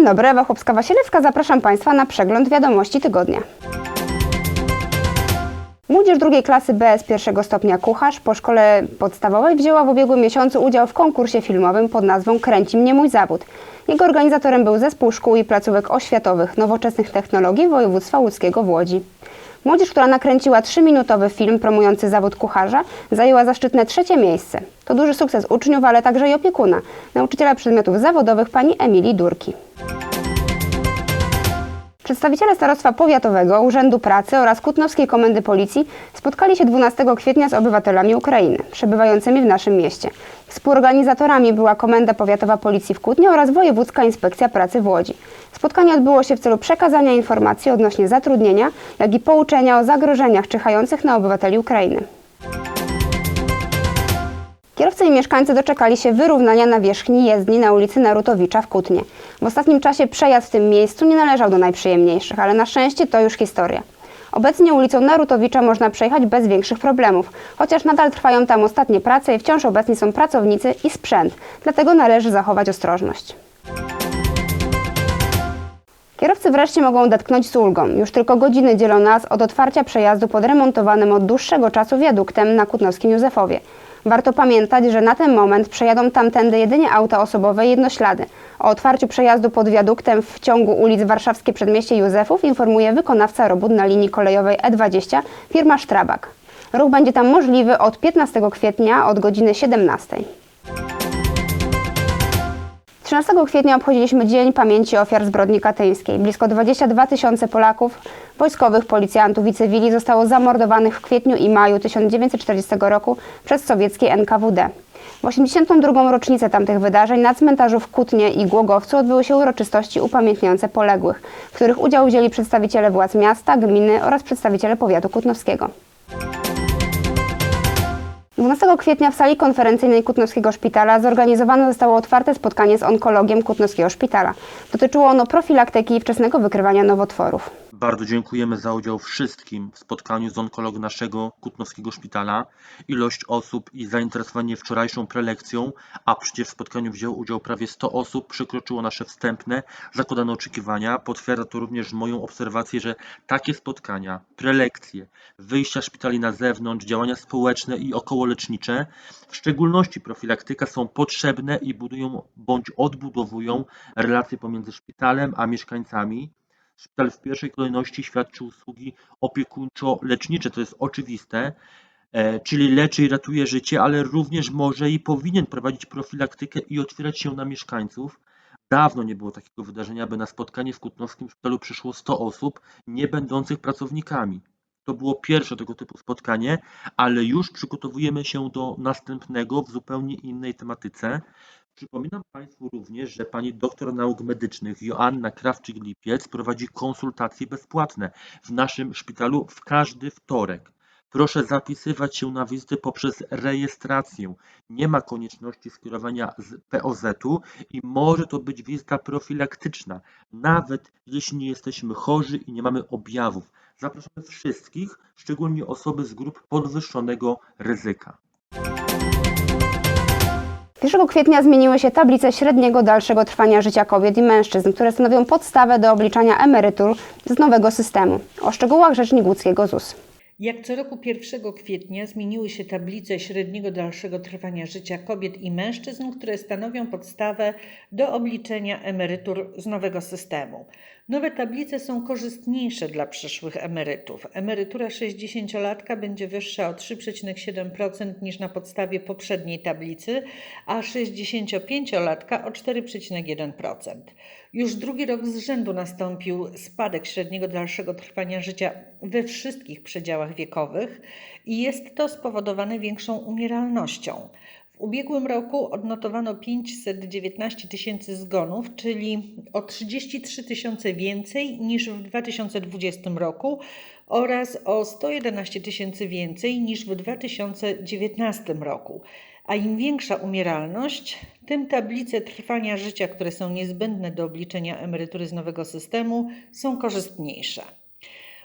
Dzień dobry, Ewa Chłopska-Wasielewska. Zapraszam Państwa na przegląd wiadomości tygodnia. Młodzież drugiej klasy B z pierwszego stopnia kucharz po szkole podstawowej wzięła w ubiegłym miesiącu udział w konkursie filmowym pod nazwą Kręci mnie mój zawód. Jego organizatorem był Zespół Szkół i Placówek Oświatowych Nowoczesnych Technologii Województwa Łódzkiego w Łodzi. Młodzież, która nakręciła trzyminutowy film promujący zawód kucharza, zajęła zaszczytne trzecie miejsce. To duży sukces uczniów, ale także i opiekuna, nauczyciela przedmiotów zawodowych pani Emilii Durki. Przedstawiciele Starostwa Powiatowego, Urzędu Pracy oraz Kutnowskiej Komendy Policji spotkali się 12 kwietnia z obywatelami Ukrainy przebywającymi w naszym mieście. Współorganizatorami była Komenda Powiatowa Policji w Kutnie oraz Wojewódzka Inspekcja Pracy w Łodzi. Spotkanie odbyło się w celu przekazania informacji odnośnie zatrudnienia, jak i pouczenia o zagrożeniach czyhających na obywateli Ukrainy. Kierowcy i mieszkańcy doczekali się wyrównania nawierzchni jezdni na ulicy Narutowicza w Kutnie. W ostatnim czasie przejazd w tym miejscu nie należał do najprzyjemniejszych, ale na szczęście to już historia. Obecnie ulicą Narutowicza można przejechać bez większych problemów, chociaż nadal trwają tam ostatnie prace i wciąż obecni są pracownicy i sprzęt, dlatego należy zachować ostrożność. Kierowcy wreszcie mogą odetchnąć z ulgą. Już tylko godziny dzielą nas od otwarcia przejazdu pod remontowanym od dłuższego czasu wiaduktem na Kutnowskim Józefowie. Warto pamiętać, że na ten moment przejadą tamtędy jedynie auta osobowe i jednoślady. O otwarciu przejazdu pod wiaduktem w ciągu ulic Warszawskie Przedmieście Józefów informuje wykonawca robót na linii kolejowej E20 firma Strabag. Ruch będzie tam możliwy od 15 kwietnia od godziny 17. 13 kwietnia obchodziliśmy Dzień Pamięci Ofiar Zbrodni Katyńskiej. Blisko 22 tysiące Polaków, wojskowych, policjantów i cywili zostało zamordowanych w kwietniu i maju 1940 roku przez sowieckie NKWD. W 82. rocznicę tamtych wydarzeń na cmentarzu w Kutnie i Głogowcu odbyły się uroczystości upamiętniające poległych, w których udział wzięli przedstawiciele władz miasta, gminy oraz przedstawiciele powiatu kutnowskiego. 12 kwietnia w sali konferencyjnej Kutnowskiego Szpitala zorganizowane zostało otwarte spotkanie z onkologiem Kutnowskiego Szpitala. Dotyczyło ono profilaktyki i wczesnego wykrywania nowotworów. Bardzo dziękujemy za udział wszystkim w spotkaniu z onkologiem naszego Kutnowskiego Szpitala. Ilość osób i zainteresowanie wczorajszą prelekcją, a przecież w spotkaniu wzięło udział prawie 100 osób, przekroczyło nasze wstępne, zakładane oczekiwania. Potwierdza to również moją obserwację, że takie spotkania, prelekcje, wyjścia szpitali na zewnątrz, działania społeczne i okołolecznicze, w szczególności profilaktyka, są potrzebne i budują bądź odbudowują relacje pomiędzy szpitalem a mieszkańcami. Szpital w pierwszej kolejności świadczy usługi opiekuńczo-lecznicze, to jest oczywiste, e, czyli leczy i ratuje życie, ale również może i powinien prowadzić profilaktykę i otwierać się na mieszkańców. Dawno nie było takiego wydarzenia, by na spotkanie w Kutnowskim Szpitalu przyszło 100 osób, nie będących pracownikami. To było pierwsze tego typu spotkanie, ale już przygotowujemy się do następnego w zupełnie innej tematyce. Przypominam Państwu również, że pani doktor nauk medycznych Joanna Krawczyk-Lipiec prowadzi konsultacje bezpłatne w naszym szpitalu w każdy wtorek. Proszę zapisywać się na wizyty poprzez rejestrację. Nie ma konieczności skierowania z POZ-u i może to być wizyta profilaktyczna, nawet jeśli nie jesteśmy chorzy i nie mamy objawów. Zapraszamy wszystkich, szczególnie osoby z grup podwyższonego ryzyka. 1 kwietnia zmieniły się tablice średniego dalszego trwania życia kobiet i mężczyzn, które stanowią podstawę do obliczania emerytur z nowego systemu. O szczegółach rzecznik łódzkiego ZUS. Jak co roku 1 kwietnia zmieniły się tablice średniego dalszego trwania życia kobiet i mężczyzn, które stanowią podstawę do obliczenia emerytur z nowego systemu. Nowe tablice są korzystniejsze dla przyszłych emerytów. Emerytura 60-latka będzie wyższa o 3,7% niż na podstawie poprzedniej tablicy, a 65-latka o 4,1%. Już drugi rok z rzędu nastąpił spadek średniego dalszego trwania życia we wszystkich przedziałach wiekowych i jest to spowodowane większą umieralnością. Ubiegłym roku odnotowano 519 tysięcy zgonów, czyli o 33 tysiące więcej niż w 2020 roku oraz o 111 tysięcy więcej niż w 2019 roku. A im większa umieralność, tym tablice trwania życia, które są niezbędne do obliczenia emerytury z nowego systemu, są korzystniejsze.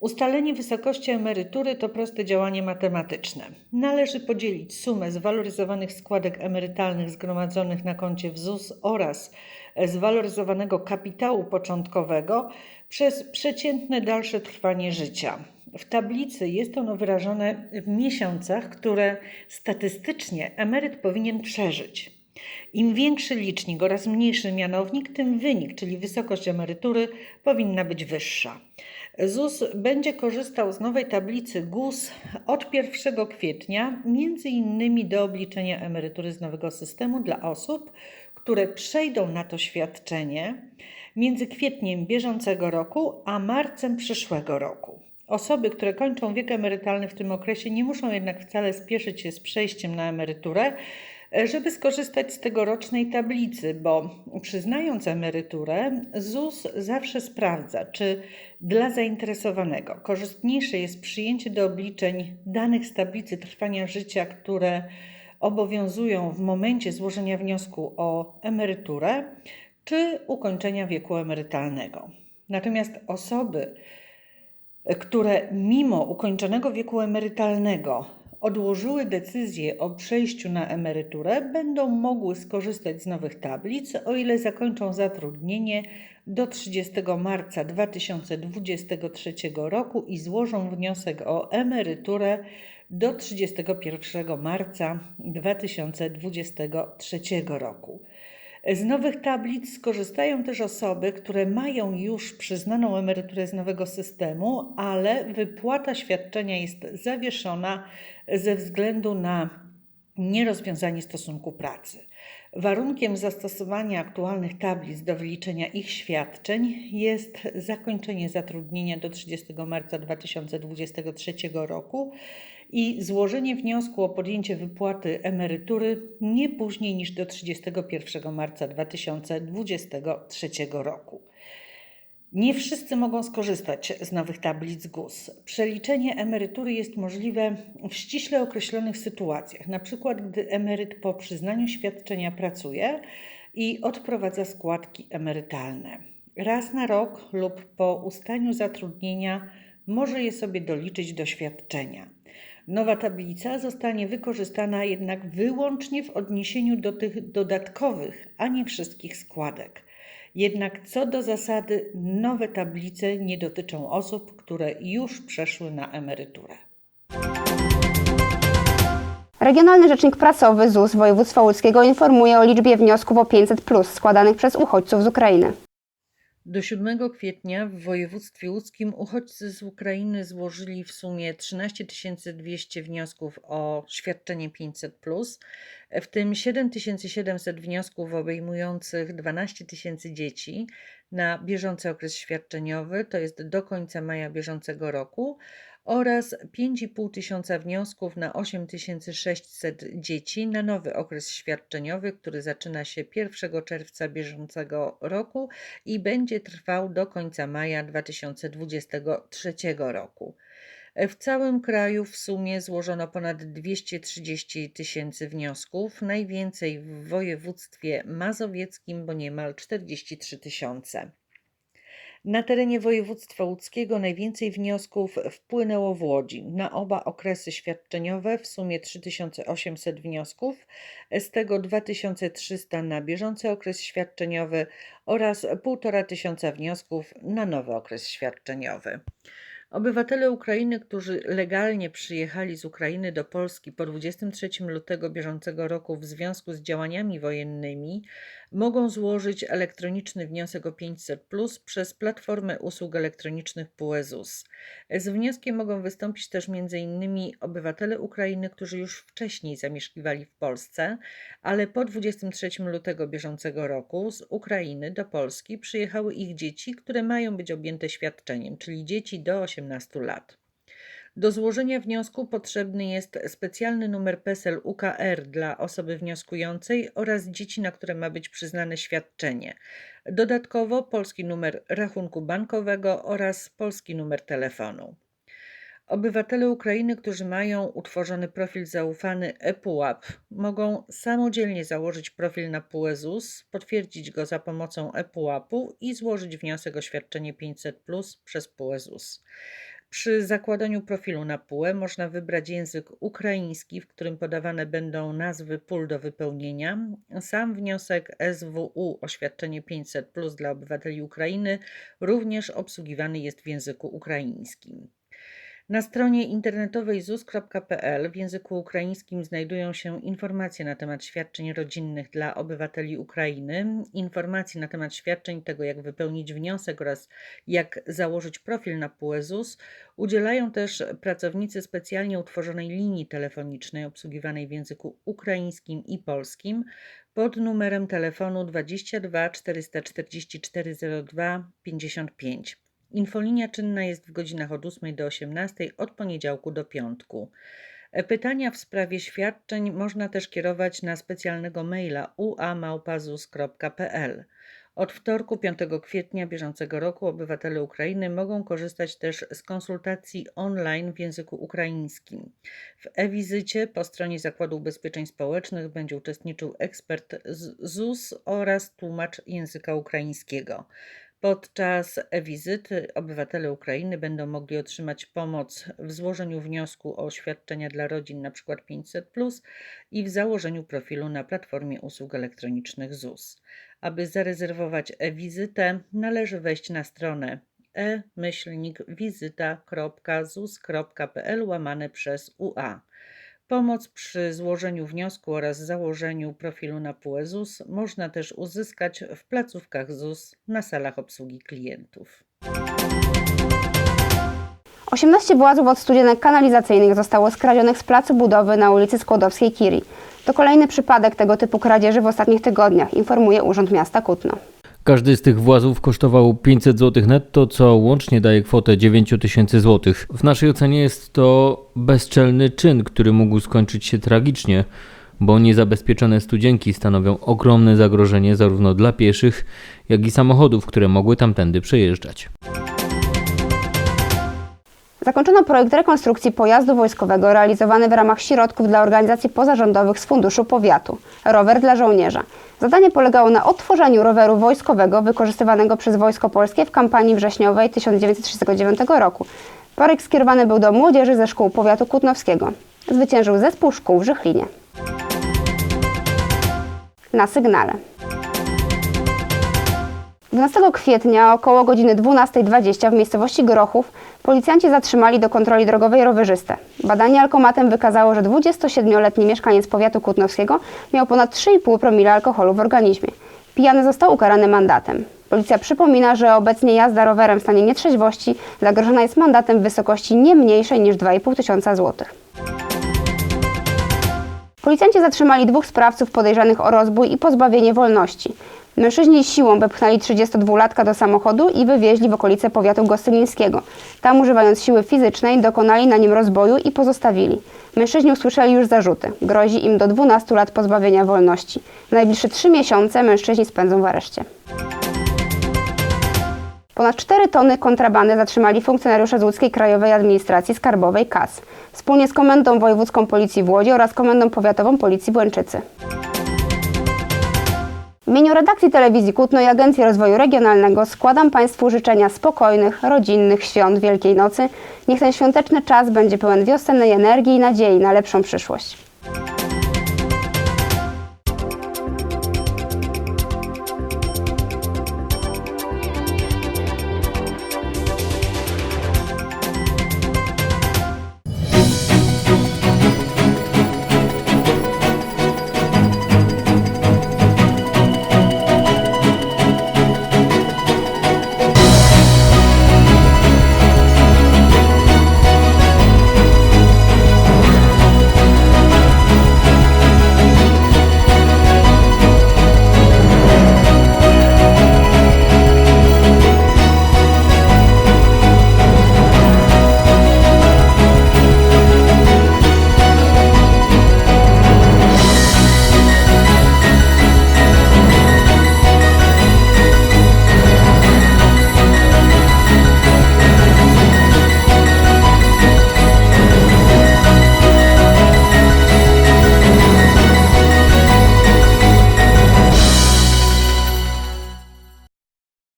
Ustalenie wysokości emerytury to proste działanie matematyczne. Należy podzielić sumę zwaloryzowanych składek emerytalnych zgromadzonych na koncie w ZUS oraz zwaloryzowanego kapitału początkowego przez przeciętne dalsze trwanie życia. W tablicy jest ono wyrażone w miesiącach, które statystycznie emeryt powinien przeżyć. Im większy licznik oraz mniejszy mianownik, tym wynik, czyli wysokość emerytury, powinna być wyższa. ZUS będzie korzystał z nowej tablicy GUS od 1 kwietnia, między innymi do obliczenia emerytury z nowego systemu dla osób, które przejdą na to świadczenie między kwietniem bieżącego roku a marcem przyszłego roku. Osoby, które kończą wiek emerytalny w tym okresie, nie muszą jednak wcale spieszyć się z przejściem na emeryturę, żeby skorzystać z tegorocznej tablicy, bo przyznając emeryturę, ZUS zawsze sprawdza, czy dla zainteresowanego korzystniejsze jest przyjęcie do obliczeń danych z tablicy trwania życia, które obowiązują w momencie złożenia wniosku o emeryturę, czy ukończenia wieku emerytalnego. Natomiast osoby, które mimo ukończonego wieku emerytalnego odłożyły decyzję o przejściu na emeryturę, będą mogły skorzystać z nowych tablic, o ile zakończą zatrudnienie do 30 marca 2023 roku i złożą wniosek o emeryturę do 31 marca 2023 roku. Z nowych tablic skorzystają też osoby, które mają już przyznaną emeryturę z nowego systemu, ale wypłata świadczenia jest zawieszona ze względu na nierozwiązanie stosunku pracy. Warunkiem zastosowania aktualnych tablic do wyliczenia ich świadczeń jest zakończenie zatrudnienia do 30 marca 2023 roku i złożenie wniosku o podjęcie wypłaty emerytury nie później niż do 31 marca 2023 roku. Nie wszyscy mogą skorzystać z nowych tablic GUS. Przeliczenie emerytury jest możliwe w ściśle określonych sytuacjach, np. gdy emeryt po przyznaniu świadczenia pracuje i odprowadza składki emerytalne. Raz na rok lub po ustaniu zatrudnienia może je sobie doliczyć do świadczenia. Nowa tablica zostanie wykorzystana jednak wyłącznie w odniesieniu do tych dodatkowych, a nie wszystkich składek. Jednak co do zasady, nowe tablice nie dotyczą osób, które już przeszły na emeryturę. Regionalny Rzecznik Prasowy ZUS województwa łódzkiego informuje o liczbie wniosków o 500 składanych przez uchodźców z Ukrainy. Do 7 kwietnia w województwie łódzkim uchodźcy z Ukrainy złożyli w sumie 13 200 wniosków o świadczenie 500, w tym 7700 wniosków obejmujących 12 tysięcy dzieci na bieżący okres świadczeniowy, to jest do końca maja bieżącego roku, oraz 5,5 tysiąca wniosków na 8600 dzieci na nowy okres świadczeniowy, który zaczyna się 1 czerwca bieżącego roku i będzie trwał do końca maja 2023 roku. W całym kraju w sumie złożono ponad 230 tysięcy wniosków, najwięcej w województwie mazowieckim, bo niemal 43 tysiące. Na terenie województwa łódzkiego najwięcej wniosków wpłynęło w Łodzi. Na oba okresy świadczeniowe w sumie 3800 wniosków, z tego 2300 na bieżący okres świadczeniowy oraz 1500 wniosków na nowy okres świadczeniowy. Obywatele Ukrainy, którzy legalnie przyjechali z Ukrainy do Polski po 23 lutego bieżącego roku w związku z działaniami wojennymi, mogą złożyć elektroniczny wniosek o 500 plus przez platformę usług elektronicznych PUEZUS. Z wnioskiem mogą wystąpić też m.in. obywatele Ukrainy, którzy już wcześniej zamieszkiwali w Polsce, ale po 23 lutego bieżącego roku z Ukrainy do Polski przyjechały ich dzieci, które mają być objęte świadczeniem, czyli dzieci do 18 lat. Do złożenia wniosku potrzebny jest specjalny numer PESEL UKR dla osoby wnioskującej oraz dzieci, na które ma być przyznane świadczenie. Dodatkowo polski numer rachunku bankowego oraz polski numer telefonu. Obywatele Ukrainy, którzy mają utworzony profil zaufany ePUAP, mogą samodzielnie założyć profil na PUEZUS, potwierdzić go za pomocą ePUAP-u i złożyć wniosek o świadczenie 500 plus przez PUEZUS. Przy zakładaniu profilu na PUE można wybrać język ukraiński, w którym podawane będą nazwy pól do wypełnienia. Sam wniosek SWU oświadczenie 500 plus dla obywateli Ukrainy również obsługiwany jest w języku ukraińskim. Na stronie internetowej zus.pl w języku ukraińskim znajdują się informacje na temat świadczeń rodzinnych dla obywateli Ukrainy, informacje na temat świadczeń, tego jak wypełnić wniosek oraz jak założyć profil na PUE ZUS. Udzielają też pracownicy specjalnie utworzonej linii telefonicznej obsługiwanej w języku ukraińskim i polskim pod numerem telefonu 22 444 02 55. Infolinia czynna jest w godzinach od 8 do 18 od poniedziałku do piątku. E, Pytania w sprawie świadczeń można też kierować na specjalnego maila uamałpazus.pl. Od wtorku 5 kwietnia bieżącego roku obywatele Ukrainy mogą korzystać też z konsultacji online w języku ukraińskim. W e-wizycie po stronie Zakładu Ubezpieczeń Społecznych będzie uczestniczył ekspert z ZUS oraz tłumacz języka ukraińskiego. Podczas e-wizyty obywatele Ukrainy będą mogli otrzymać pomoc w złożeniu wniosku o świadczenia dla rodzin np. 500 i w założeniu profilu na platformie usług elektronicznych ZUS. Aby zarezerwować e-wizytę, należy wejść na stronę e-wizyta.zus.pl łamane przez UA. Pomoc przy złożeniu wniosku oraz założeniu profilu na PUE ZUS można też uzyskać w placówkach ZUS na salach obsługi klientów. 18 włazów od studzienek kanalizacyjnych zostało skradzionych z placu budowy na ulicy Skłodowskiej Kiri. To kolejny przypadek tego typu kradzieży w ostatnich tygodniach, informuje Urząd Miasta Kutno. Każdy z tych włazów kosztował 500 zł netto, co łącznie daje kwotę 9 tysięcy zł. W naszej ocenie jest to bezczelny czyn, który mógł skończyć się tragicznie, bo niezabezpieczone studzienki stanowią ogromne zagrożenie zarówno dla pieszych, jak i samochodów, które mogły tamtędy przejeżdżać. Zakończono projekt rekonstrukcji pojazdu wojskowego realizowany w ramach środków dla organizacji pozarządowych z Funduszu Powiatu. Rower dla żołnierza. Zadanie polegało na odtworzeniu roweru wojskowego wykorzystywanego przez Wojsko Polskie w kampanii wrześniowej 1939 roku. Projekt skierowany był do młodzieży ze szkół powiatu kutnowskiego. Zwyciężył zespół szkół w Żychlinie. Na sygnale. 12 kwietnia około godziny 12.20 w miejscowości Grochów policjanci zatrzymali do kontroli drogowej rowerzystę. Badanie alkomatem wykazało, że 27-letni mieszkaniec powiatu kutnowskiego miał ponad 3,5 promila alkoholu w organizmie. Pijany został ukarany mandatem. Policja przypomina, że obecnie jazda rowerem w stanie nietrzeźwości zagrożona jest mandatem w wysokości nie mniejszej niż 2,5 tysiąca złotych. Policjanci zatrzymali dwóch sprawców podejrzanych o rozbój i pozbawienie wolności. Mężczyźni siłą wepchnęli 32-latka do samochodu i wywieźli w okolice powiatu gostylińskiego. Tam używając siły fizycznej dokonali na nim rozboju i pozostawili. Mężczyźni usłyszeli już zarzuty. Grozi im do 12 lat pozbawienia wolności. W najbliższe 3 miesiące mężczyźni spędzą w areszcie. Ponad 4 tony kontrabandy zatrzymali funkcjonariusze z łódzkiej Krajowej Administracji Skarbowej KAS wspólnie z Komendą Wojewódzką Policji w Łodzi oraz Komendą Powiatową Policji Błęczycy. W imieniu redakcji telewizji Kutno i Agencji Rozwoju Regionalnego składam Państwu życzenia spokojnych, rodzinnych świąt Wielkiej Nocy. Niech ten świąteczny czas będzie pełen wiosennej energii i nadziei na lepszą przyszłość.